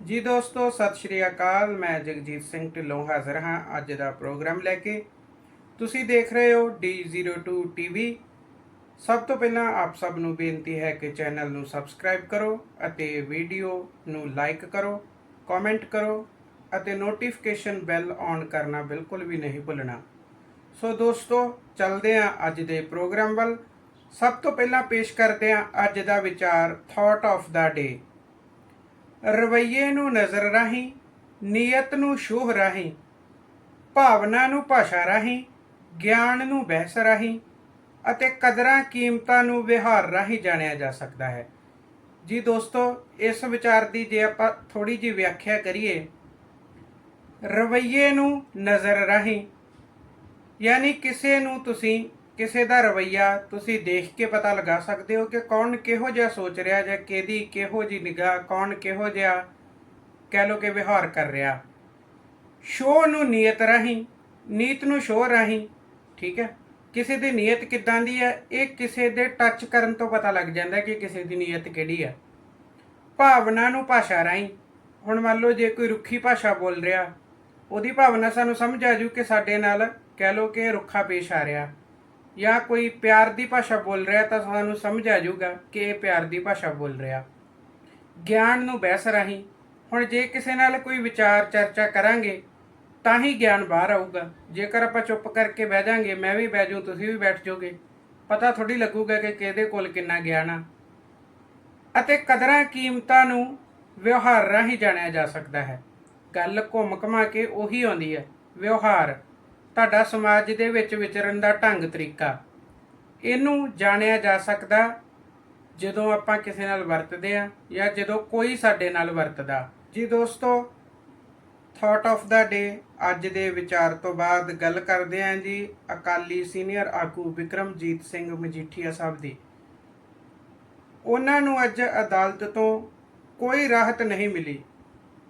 ਜੀ ਦੋਸਤੋ, ਸਤਿ ਸ਼੍ਰੀ ਅਕਾਲ। ਮੈਂ ਜਗਜੀਤ ਸਿੰਘ ਢਿੱਲੋਂ ਹਾਜ਼ਰ ਹਾਂ ਅੱਜ ਦਾ ਪ੍ਰੋਗਰਾਮ ਲੈ ਕੇ। ਤੁਸੀਂ ਦੇਖ ਰਹੇ ਹੋ D02 TV ਸਭ ਤੋਂ ਪਹਿਲਾਂ ਆਪ ਸਭ ਨੂੰ ਬੇਨਤੀ ਹੈ ਕਿ ਚੈਨਲ ਨੂੰ ਸਬਸਕ੍ਰਾਈਬ ਕਰੋ ਅਤੇ ਵੀਡੀਓ ਨੂੰ ਲਾਈਕ ਕਰੋ, ਕਮੈਂਟ ਕਰੋ ਅਤੇ ਨੋਟੀਫਿਕੇਸ਼ਨ ਬੈਲ ਔਨ ਕਰਨਾ ਬਿਲਕੁਲ ਵੀ ਨਹੀਂ ਭੁੱਲਣਾ। ਸੋ ਦੋਸਤੋ, ਚੱਲਦੇ ਹਾਂ ਅੱਜ ਦੇ ਪ੍ਰੋਗਰਾਮ ਵੱਲ। ਸਭ ਤੋਂ ਪਹਿਲਾਂ ਪੇਸ਼ ਕਰਦੇ ਹਾਂ ਅੱਜ ਦਾ ਵਿਚਾਰ ਥਾਟ ਆਫ ਦਾ ਡੇ ਰਵਈਏ ਨੂੰ ਨਜ਼ਰ ਰਾਹੀਂ, ਨੀਅਤ ਨੂੰ ਸ਼ੂਹ ਰਾਹੀਂ, ਭਾਵਨਾ ਨੂੰ ਭਾਸ਼ਾ ਰਾਹੀਂ, ਗਿਆਨ ਨੂੰ ਬਹਿਸ ਰਾਹੀਂ ਅਤੇ ਕਦਰਾਂ ਕੀਮਤਾਂ ਨੂੰ ਵਿਹਾਰ ਰਾਹੀਂ ਜਾਣਿਆ ਜਾ ਸਕਦਾ ਹੈ। ਜੀ ਦੋਸਤੋ, ਇਸ ਵਿਚਾਰ ਦੀ ਜੇ ਆਪਾਂ ਥੋੜੀ ਜਿਹੀ ਵਿਆਖਿਆ ਕਰੀਏ, ਰਵਈਏ ਨੂੰ ਨਜ਼ਰ ਰਾਹੀਂ, ਯਾਨੀ ਕਿਸੇ ਨੂੰ ਤੁਸੀਂ ਕਿਸੇ ਦਾ ਰਵਈਆ ਤੁਸੀਂ ਦੇਖ ਕੇ ਪਤਾ ਲਗਾ ਸਕਦੇ ਹੋ ਕਿ ਕੌਣ ਕਿਹੋ ਜਿਹਾ ਸੋਚ ਰਿਹਾ ਜਾਂ ਕਿਹਦੀ ਕਿਹੋ ਜੀ ਨਿਗਾਹ, ਕੌਣ ਕਿਹੋ ਜਿਹਾ ਕਹਿ ਲੋ ਕਿ ਵਿਹਾਰ ਕਰ ਰਿਹਾ। ਸ਼ੋਅ ਨੂੰ ਨੀਅਤ ਰਾਹੀਂ, ਨੀਤ ਨੂੰ ਸ਼ੋਅ ਰਾਹੀਂ, ਠੀਕ ਹੈ, ਕਿਸੇ ਦੀ ਨੀਅਤ ਕਿੱਦਾਂ ਦੀ ਹੈ, ਇਹ ਕਿਸੇ ਦੇ ਟੱਚ ਕਰਨ ਤੋਂ ਪਤਾ ਲੱਗ ਜਾਂਦਾ ਕਿ ਕਿਸੇ ਦੀ ਨੀਅਤ ਕਿਹੜੀ ਹੈ। ਭਾਵਨਾ ਨੂੰ ਭਾਸ਼ਾ ਰਾਹੀਂ, ਹੁਣ ਮੰਨ ਲਓ ਜੇ ਕੋਈ ਰੁੱਖੀ ਭਾਸ਼ਾ ਬੋਲ ਰਿਹਾ, ਉਹਦੀ ਭਾਵਨਾ ਸਾਨੂੰ ਸਮਝ ਆ ਜੂ ਕਿ ਸਾਡੇ ਨਾਲ ਕਹਿ ਲੋ ਕਿ ਰੁੱਖਾ ਪੇਸ਼ ਆ ਰਿਹਾ। ਜਾਂ ਕੋਈ ਪਿਆਰ ਦੀ ਭਾਸ਼ਾ ਬੋਲ ਰਿਹਾ ਤਾਂ ਸਾਨੂੰ ਸਮਝ ਆ ਜਾਊਗਾ ਕਿ ਇਹ ਪਿਆਰ ਦੀ ਭਾਸ਼ਾ ਬੋਲ ਰਿਹਾ। ਗਿਆਨ ਨੂੰ ਬਹਿਸ ਰਾਹੀਂ ਹੁਣ ਜੇ ਕਿਸੇ ਨਾਲ ਕੋਈ ਵਿਚਾਰ ਚਰਚਾ ਕਰਾਂਗੇ, ਤਾਂ ਹੀ ਗਿਆਨ ਬਾਹਰ ਆਊਗਾ। ਜੇਕਰ ਆਪਾਂ ਚੁੱਪ ਕਰਕੇ ਬਹਿ ਜਾਾਂਗੇ, ਮੈਂ ਵੀ ਬਹਿ ਜਾਊਂ, ਤੁਸੀਂ ਵੀ ਬੈਠ ਜਾਓਗੇ, ਪਤਾ ਥੋੜੀ ਲੱਗੂਗਾ ਕਿ ਕਿਹਦੇ ਕੋਲ ਕਿੰਨਾ ਗਿਆਨ ਆ। ਅਤੇ ਕਦਰਾਂ ਕੀਮਤਾਂ ਨੂੰ ਵਿਵਹਾਰ ਰਾਹੀਂ ਜਾਣਿਆ ਜਾ ਸਕਦਾ ਹੈ। ਗੱਲ ਘੁੰਮ ਘਮਾ ਕੇ ਉਹੀ ਆਉਂਦੀ ਹੈ, ਵਿਵਹਾਰ। ਤੁਹਾਡਾ ਸਮਾਜ ਦੇ ਵਿੱਚ ਵਿਚਰਨ ਦਾ ਢੰਗ, ਤਰੀਕਾ। ਇਹਨੂੰ ਜਾਣਿਆ ਜਾ ਸਕਦਾ ਜਦੋਂ ਆਪਾਂ ਕਿਸੇ ਨਾਲ ਵਰਤਦੇ ਆ ਜਾਂ ਜਦੋਂ ਕੋਈ ਸਾਡੇ ਨਾਲ ਵਰਤਦਾ। ਜੀ ਦੋਸਤੋ ਥਾਟ ਆਫ ਦਾ ਡੇ ਅੱਜ ਦੇ ਵਿਚਾਰ ਤੋਂ ਬਾਅਦ ਗੱਲ ਕਰਦੇ ਆਂ ਜੀ ਅਕਾਲੀ ਸੀਨੀਅਰ ਆਗੂ ਵਿਕਰਮਜੀਤ ਸਿੰਘ ਮਜੀਠੀਆ ਸਾਹਿਬ ਦੀ। ਉਹਨਾਂ ਨੂੰ ਅੱਜ ਅਦਾਲਤ ਤੋਂ ਕੋਈ ਰਾਹਤ ਨਹੀਂ ਮਿਲੀ।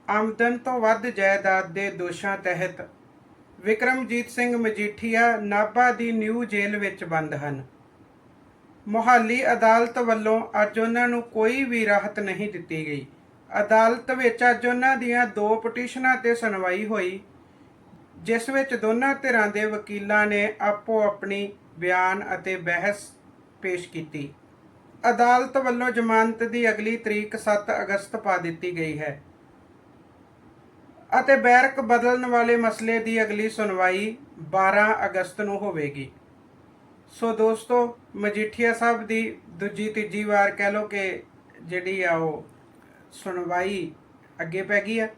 ਆਮਦਨ ਤੋਂ ਵੱਧ ਜਾਇਦਾਦ ਦੇ ਦੋਸ਼ਾਂ ਤਹਿਤ ਵਿਕਰਮਜੀਤ ਸਿੰਘ ਮਜੀਠੀਆ ਨਾਭਾ ਦੀ ਨਿਊ ਜੇਲ੍ਹ ਵਿੱਚ ਬੰਦ ਹਨ। ਮੁਹਾਲੀ ਅਦਾਲਤ ਵੱਲੋਂ ਅੱਜ ਉਹਨਾਂ ਨੂੰ ਕੋਈ ਵੀ ਰਾਹਤ ਨਹੀਂ ਦਿੱਤੀ ਗਈ। ਅਦਾਲਤ ਵਿੱਚ ਅੱਜ ਉਹਨਾਂ ਦੀਆਂ ਦੋ ਪਟੀਸ਼ਨਾਂ ਤੇ ਸੁਣਵਾਈ ਹੋਈ, ਜਿਸ ਵਿੱਚ ਦੋਨਾਂ ਧਿਰਾਂ ਦੇ ਵਕੀਲਾਂ ਨੇ ਆਪੋ ਆਪਣੀ ਬਿਆਨ ਅਤੇ ਬਹਿਸ ਪੇਸ਼ ਕੀਤੀ। ਅਦਾਲਤ ਵੱਲੋਂ ਜ਼ਮਾਨਤ ਦੀ ਅਗਲੀ ਤਰੀਕ 7 ਅਗਸਤ ਪਾ ਦਿੱਤੀ ਗਈ ਹੈ। ਅਤੇ ਬੈਰਕ ਬਦਲਣ ਵਾਲੇ ਮਸਲੇ ਦੀ ਅਗਲੀ ਸੁਣਵਾਈ 12 ਅਗਸਤ ਨੂੰ ਹੋਵੇਗੀ। ਸੋ ਦੋਸਤੋ, ਮਜੀਠੀਆ ਸਾਹਿਬ ਦੀ ਦੂਜੀ ਤੀਜੀ ਵਾਰ ਕਹਿ ਲੋ ਕਿ ਜਿਹੜੀ ਆ ਉਹ ਸੁਣਵਾਈ ਅੱਗੇ ਪੈ ਗਈ ਆ।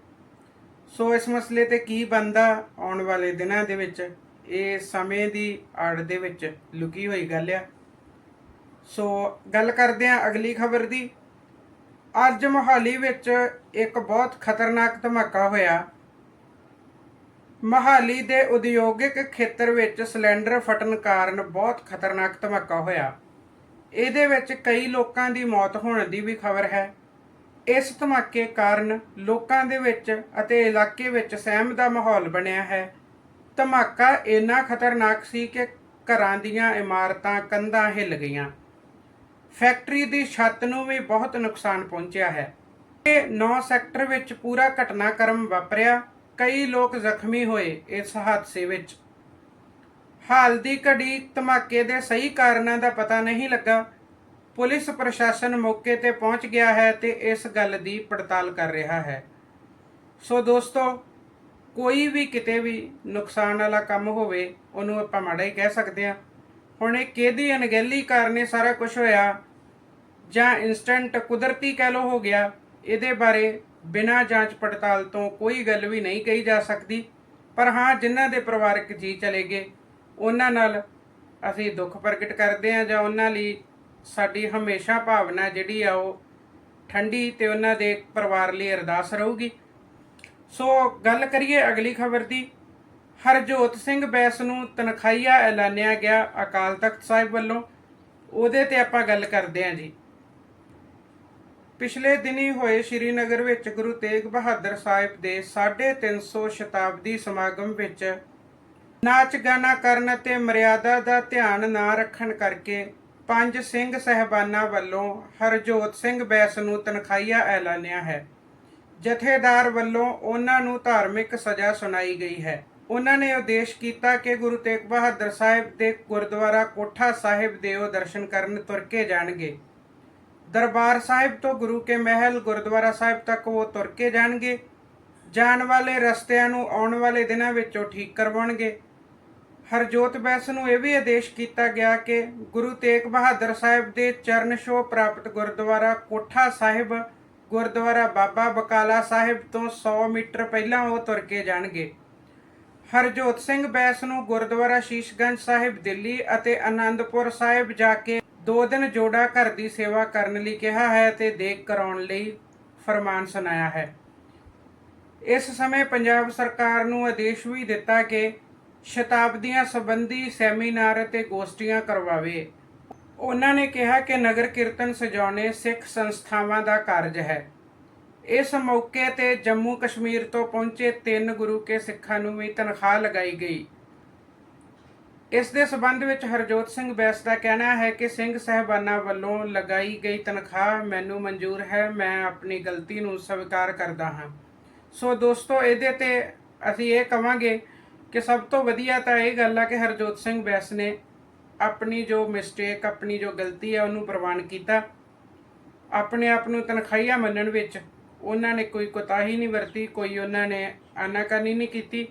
ਸੋ ਇਸ ਮਸਲੇ ਤੇ ਕੀ ਬੰਦਾ ਆਉਣ ਵਾਲੇ ਦਿਨਾਂ ਦੇ ਵਿੱਚ, ਇਹ ਸਮੇਂ ਦੀ ਆੜ ਦੇ ਵਿੱਚ ਲੁਕੀ ਹੋਈ ਗੱਲ ਆ। ਸੋ ਗੱਲ ਕਰਦੇ ਆ ਅਗਲੀ ਖਬਰ ਦੀ। ਅੱਜ ਮੋਹਾਲੀ ਵਿੱਚ ਇੱਕ ਬਹੁਤ ਖਤਰਨਾਕ ਧਮਾਕਾ ਹੋਇਆ। ਮੋਹਾਲੀ ਦੇ ਉਦਯੋਗਿਕ ਖੇਤਰ ਵਿੱਚ ਸਿਲੰਡਰ ਫਟਣ ਕਾਰਨ ਬਹੁਤ ਖਤਰਨਾਕ ਧਮਾਕਾ ਹੋਇਆ। ਇਹਦੇ ਵਿੱਚ ਕਈ ਲੋਕਾਂ ਦੀ ਮੌਤ ਹੋਣ ਦੀ ਵੀ ਖਬਰ ਹੈ। ਇਸ ਧਮਾਕੇ ਕਾਰਨ ਲੋਕਾਂ ਦੇ ਵਿੱਚ ਅਤੇ ਇਲਾਕੇ ਵਿੱਚ ਸਹਿਮ ਦਾ ਮਾਹੌਲ ਬਣਿਆ ਹੈ। ਧਮਾਕਾ ਇੰਨਾ ਖਤਰਨਾਕ ਸੀ ਕਿ ਘਰਾਂ ਦੀਆਂ ਇਮਾਰਤਾਂ ਕੰਧਾਂ ਹਿੱਲ ਗਈਆਂ। ਫੈਕਟਰੀ ਦੀ ਛੱਤ ਨੂੰ ਵੀ ਬਹੁਤ ਨੁਕਸਾਨ ਪਹੁੰਚਿਆ ਹੈ। ਇਹ 9 ਸੈਕਟਰ ਵਿੱਚ ਪੂਰਾ ਘਟਨਾਕ੍ਰਮ ਵਾਪਰਿਆ। ਕਈ ਲੋਕ ਜ਼ਖਮੀ ਹੋਏ ਇਸ ਹਾਦਸੇ ਵਿੱਚ। ਹਾਲ ਦੀ ਘੜੀ ਧਮਾਕੇ ਦੇ ਸਹੀ ਕਾਰਨਾਂ ਦਾ ਪਤਾ ਨਹੀਂ ਲੱਗਾ। ਪੁਲਿਸ ਪ੍ਰਸ਼ਾਸਨ ਮੌਕੇ ਤੇ ਪਹੁੰਚ ਗਿਆ ਹੈ ਤੇ ਇਸ ਗੱਲ ਦੀ ਪੜਤਾਲ ਕਰ ਰਿਹਾ ਹੈ। ਸੋ ਦੋਸਤੋ, ਕੋਈ ਵੀ ਕਿਤੇ ਵੀ ਨੁਕਸਾਨ ਵਾਲਾ ਕੰਮ ਹੋਵੇ, ਉਹਨੂੰ ਆਪਾਂ ਮਾੜਾ ਹੀ ਕਹਿ ਸਕਦੇ ਹਾਂ। ਹੁਣ ਇਹ ਕਿਹਦੀ ਅਣਗਹਿਲੀ ਕਾਰਨ ਇਹ ਸਾਰਾ ਕੁਝ ਹੋਇਆ? ਜਾਂ ਇਨਸਟੈਂਟ ਕੁਦਰਤੀ ਕਹਿ ਲੋ ਹੋ ਗਿਆ, ਇਹਦੇ ਬਾਰੇ ਬਿਨਾਂ ਜਾਂਚ ਪੜਤਾਲ ਤੋਂ ਕੋਈ ਗੱਲ ਵੀ ਨਹੀਂ ਕਹੀ ਜਾ ਸਕਦੀ। ਪਰ ਹਾਂ, ਜਿਨ੍ਹਾਂ ਦੇ ਪਰਿਵਾਰਕ ਜੀ ਚਲੇ ਗਏ, ਉਹਨਾਂ ਨਾਲ ਅਸੀਂ ਦੁੱਖ ਪ੍ਰਗਟ ਕਰਦੇ ਹਾਂ ਜਾਂ ਉਹਨਾਂ ਲਈ ਸਾਡੀ ਹਮੇਸ਼ਾ ਭਾਵਨਾ ਜਿਹੜੀ ਆ ਉਹ ਠੰਡੀ ਤੇ ਉਹਨਾਂ ਦੇ ਪਰਿਵਾਰ ਲਈ ਅਰਦਾਸ ਰਹੂਗੀ। ਸੋ ਗੱਲ ਕਰੀਏ ਅਗਲੀ ਖਬਰ ਦੀ। ਹਰਜੋਤ ਸਿੰਘ ਬੈਸ ਨੂੰ ਤਨਖਾਈਆ ਐਲਾਨਿਆ ਗਿਆ ਅਕਾਲ ਤਖਤ ਸਾਹਿਬ ਵੱਲੋਂ। ਉਹਦੇ ਤੇ ਆਪਾਂ ਗੱਲ ਕਰਦੇ ਹਾਂ ਜੀ। ਪਿਛਲੇ ਦਿਨੀ ਹੋਏ ਸ਼੍ਰੀਨਗਰ ਵਿੱਚ ਗੁਰੂ ਤੇਗ ਬਹਾਦਰ ਸਾਹਿਬ ਦੇ 350 ਸ਼ਤਾਬਦੀ ਸਮਾਗਮ ਵਿੱਚ ਨਾਚ ਗਾਣਾ ਕਰਨ ਅਤੇ ਮਰਿਆਦਾ ਦਾ ਧਿਆਨ ਨਾ ਰੱਖਣ ਕਰਕੇ ਪੰਜ ਸਿੰਘ ਸਹਿਬਾਨਾਂ ਵੱਲੋਂ ਹਰਜੋਤ ਸਿੰਘ ਬੈਸ ਨੂੰ ਤਨਖਾਈਆ ਐਲਾਨਿਆ ਹੈ। ਜਥੇਦਾਰ ਵੱਲੋਂ ਉਹਨਾਂ ਨੂੰ ਧਾਰਮਿਕ ਸਜ਼ਾ ਸੁਣਾਈ ਗਈ ਹੈ। ਉਹਨਾਂ ਨੇ ਉਦੇਸ਼ ਕੀਤਾ ਕਿ ਗੁਰੂ ਤੇਗ ਬਹਾਦਰ ਸਾਹਿਬ ਦੇ ਗੁਰਦੁਆਰਾ ਕੋਠਾ ਸਾਹਿਬ ਦੇ ਉਹ ਦਰਸ਼ਨ ਕਰਨ ਤੁਰ ਕੇ ਜਾਣਗੇ। ਦਰਬਾਰ ਸਾਹਿਬ ਤੋਂ ਗੁਰੂ ਕੇ ਮਹਿਲ ਗੁਰਦੁਆਰਾ ਸਾਹਿਬ ਤੱਕ ਉਹ ਤੁਰ ਕੇ ਜਾਣਗੇ। ਜਾਣ ਵਾਲੇ ਰਸਤਿਆਂ ਨੂੰ ਆਉਣ ਵਾਲੇ ਦਿਨਾਂ ਵਿੱਚ ਉਹ ਠੀਕ ਕਰਵਾਉਣਗੇ। ਹਰਜੋਤ ਬੈਸ ਨੂੰ ਇਹ ਵੀ ਆਦੇਸ਼ ਕੀਤਾ ਗਿਆ ਕਿ ਗੁਰੂ ਤੇਗ ਬਹਾਦਰ ਸਾਹਿਬ ਦੇ ਚਰਨ ਛੋਹ ਪ੍ਰਾਪਤ ਗੁਰਦੁਆਰਾ ਕੋਠਾ ਸਾਹਿਬ, ਗੁਰਦੁਆਰਾ ਬਾਬਾ ਬਕਾਲਾ ਸਾਹਿਬ ਤੋਂ 100 ਮੀਟਰ ਪਹਿਲਾਂ ਉਹ ਤੁਰ ਕੇ ਜਾਣਗੇ। ਹਰਜੋਤ ਸਿੰਘ ਬੈਸ ਨੂੰ ਗੁਰਦੁਆਰਾ ਸ਼ੀਸ਼ਗੰਜ ਸਾਹਿਬ, ਦਿੱਲੀ ਅਤੇ ਆਨੰਦਪੁਰ ਸਾਹਿਬ ਜਾ ਕੇ ਦੋ ਦਿਨ ਜੋੜਾ ਘਰ ਦੀ ਸੇਵਾ ਕਰਨ ਲਈ ਕਿਹਾ ਹੈ ਤੇ ਦੇਖ ਕਰਾਉਣ ਲਈ ਫਰਮਾਨ ਸੁਣਾਇਆ ਹੈ। ਇਸ ਸਮੇਂ ਪੰਜਾਬ ਸਰਕਾਰ ਨੂੰ ਆਦੇਸ਼ ਵੀ ਦਿੱਤਾ ਕਿ ਸ਼ਤਾਬਦੀਆਂ ਸੰਬੰਧੀ ਸੈਮੀਨਾਰ ਅਤੇ ਗੋਸ਼ਟੀਆਂ ਕਰਵਾਵੇ। ਉਹਨਾਂ ਨੇ ਕਿਹਾ ਕਿ ਨਗਰ ਕੀਰਤਨ ਸਜਾਉਣੇ ਸਿੱਖ ਸੰਸਥਾਵਾਂ ਦਾ ਕਾਰਜ ਹੈ। ਇਸ ਮੌਕੇ ਤੇ ਜੰਮੂ ਕਸ਼ਮੀਰ ਤੋਂ ਪਹੁੰਚੇ ਤਿੰਨ ਗੁਰੂ ਕੇ ਸਿੱਖਾਂ ਨੂੰ ਵੀ ਤਨਖਾਹ ਲਗਾਈ ਗਈ। ਇਸ ਦੇ ਸਬੰਧ ਵਿੱਚ ਹਰਜੋਤ ਸਿੰਘ ਬੈਸ ਦਾ ਕਹਿਣਾ ਹੈ ਕਿ ਸਿੰਘ ਸਹਿਬਾਨਾਂ ਵੱਲੋਂ ਲਗਾਈ ਗਈ ਤਨਖਾਹ ਮੈਨੂੰ ਮਨਜ਼ੂਰ ਹੈ, ਮੈਂ ਆਪਣੀ ਗਲਤੀ ਨੂੰ ਸਵੀਕਾਰ ਕਰਦਾ ਹਾਂ। ਸੋ ਦੋਸਤੋ, ਇਹਦੇ ਤੇ ਅਸੀਂ ਇਹ ਕਵਾਂਗੇ ਕਿ ਸਭ ਤੋਂ ਵਧੀਆ ਤਾਂ ਇਹ ਗੱਲ ਆ ਕਿ ਹਰਜੋਤ ਸਿੰਘ ਬੈਸ ਨੇ ਆਪਣੀ ਜੋ ਮਿਸਟੇਕ, ਆਪਣੀ ਜੋ ਗਲਤੀ ਹੈ ਉਹਨੂੰ ਪ੍ਰਵਾਨ ਕੀਤਾ। ਆਪਣੇ ਆਪ ਨੂੰ ਤਨਖਾਹੀਆ ਮੰਨਣ ਵਿੱਚ ਉਹਨਾਂ ਨੇ ਕੋਈ ਕੋਤਾਹੀ ਨਹੀਂ ਵਰਤੀ, ਕੋਈ ਉਹਨਾਂ ਨੇ ਆਨਾਕਾਨੀ ਨਹੀਂ ਕੀਤੀ।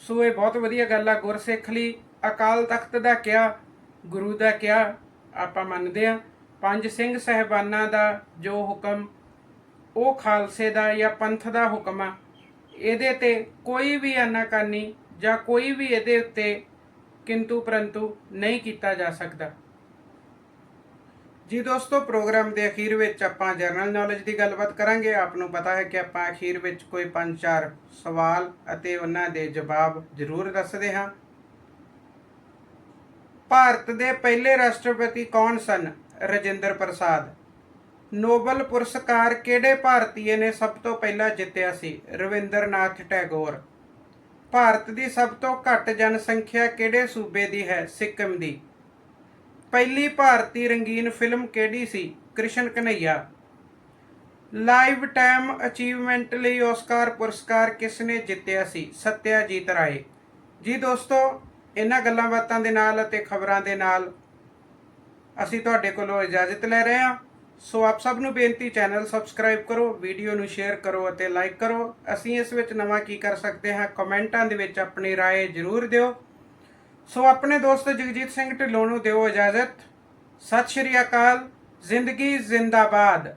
ਸੋ ਇਹ ਬਹੁਤ ਵਧੀਆ ਗੱਲ ਆ, ਗੁਰਸਿੱਖ ਲਈ ਅਕਾਲ ਤਖਤ ਦਾ ਕਿਹਾ ਗੁਰੂ ਦਾ ਕਿਹਾ ਆਪਾਂ ਮੰਨਦੇ ਆ ਪੰਜ ਸਿੰਘ ਸਹਿਬਾਨਾਂ ਦਾ ਜੋ ਹੁਕਮ, ਉਹ ਖਾਲਸੇ ਦਾ ਜਾਂ ਪੰਥ ਦਾ ਹੁਕਮ ਆ। ਇਹਦੇ ਤੇ ਕੋਈ ਵੀ ਆਨਾਕਾਨੀ ਜਾਂ ਕੋਈ ਵੀ ਇਹਦੇ ਉੱਤੇ ਕਿੰਤੂ ਪਰੰਤੂ ਨਹੀਂ ਕੀਤਾ ਜਾ ਸਕਦਾ। ਜੀ ਦੋਸਤੋ, ਪ੍ਰੋਗਰਾਮ ਦੇ ਅਖੀਰ ਵਿੱਚ ਆਪਾਂ ਜਨਰਲ ਨੌਲੇਜ ਦੀ ਗੱਲਬਾਤ ਕਰਾਂਗੇ। ਆਪ ਨੂੰ ਪਤਾ ਹੈ ਕਿ ਆਪਾਂ ਅਖੀਰ ਵਿੱਚ ਕੋਈ ਪੰਜ ਚਾਰ ਸਵਾਲ ਅਤੇ ਉਹਨਾਂ ਦੇ ਜਵਾਬ ਜ਼ਰੂਰ ਦੱਸਦੇ ਹਾਂ। ਭਾਰਤ ਦੇ ਪਹਿਲੇ ਰਾਸ਼ਟਰਪਤੀ ਕੌਣ ਸਨ? ਰਜਿੰਦਰ ਪ੍ਰਸਾਦ। ਨੋਬਲ ਪੁਰਸਕਾਰ ਕਿਹੜੇ ਭਾਰਤੀਏ ਨੇ ਸਭ ਤੋਂ ਪਹਿਲਾਂ ਜਿੱਤਿਆ ਸੀ? ਰਵਿੰਦਰਨਾਥ ਟੈਗੋਰ। ਭਾਰਤ ਦੀ ਸਭ ਤੋਂ ਘੱਟ ਜਨਸੰਖਿਆ ਕਿਹੜੇ ਸੂਬੇ ਦੀ ਹੈ? ਸਿੱਕਮ ਦੀ। ਪਹਿਲੀ ਭਾਰਤੀ ਰੰਗੀਨ ਫਿਲਮ ਕਿਹੜੀ ਸੀ Krishna Kanhaiya lifetime achievement ਲਈ ਆਸਕਾਰ ਪੁਰਸਕਾਰ ਕਿਸ ਨੇ ਜਿੱਤਿਆ ਸੀ ਸਤਿਆਜੀਤ ਰਾਏ ਜੀ ਦੋਸਤੋ ਇਹਨਾਂ ਗੱਲਾਂ ਬਾਤਾਂ ਦੇ ਨਾਲ ਅਤੇ ਖਬਰਾਂ ਦੇ ਨਾਲ ਅਸੀਂ ਤੁਹਾਡੇ ਕੋਲੋਂ ਇਜਾਜ਼ਤ ਲੈ ਰਹੇ ਹਾਂ ਸੋ ਆਪ ਸਭ ਨੂੰ ਬੇਨਤੀ ਚੈਨਲ ਸਬਸਕ੍ਰਾਈਬ ਕਰੋ ਵੀਡੀਓ ਨੂੰ ਸ਼ੇਅਰ ਕਰੋ ਅਤੇ ਲਾਈਕ ਕਰੋ ਅਸੀਂ ਇਸ ਵਿੱਚ ਨਵਾਂ ਕੀ ਕਰ ਸਕਦੇ ਹਾਂ ਕਮੈਂਟਾਂ ਦੇ ਵਿੱਚ ਆਪਣੀ رائے ਜ਼ਰੂਰ ਦਿਓ ਸੋ ਆਪਣੇ ਦੋਸਤ ਜਗਜੀਤ ਸਿੰਘ ਢਿੱਲੋਂ ਨੂੰ ਦਿਓ ਇਜਾਜ਼ਤ। ਸਤਿ ਸ਼੍ਰੀ ਅਕਾਲ ਜ਼ਿੰਦਗੀ ਜ਼ਿੰਦਾਬਾਦ।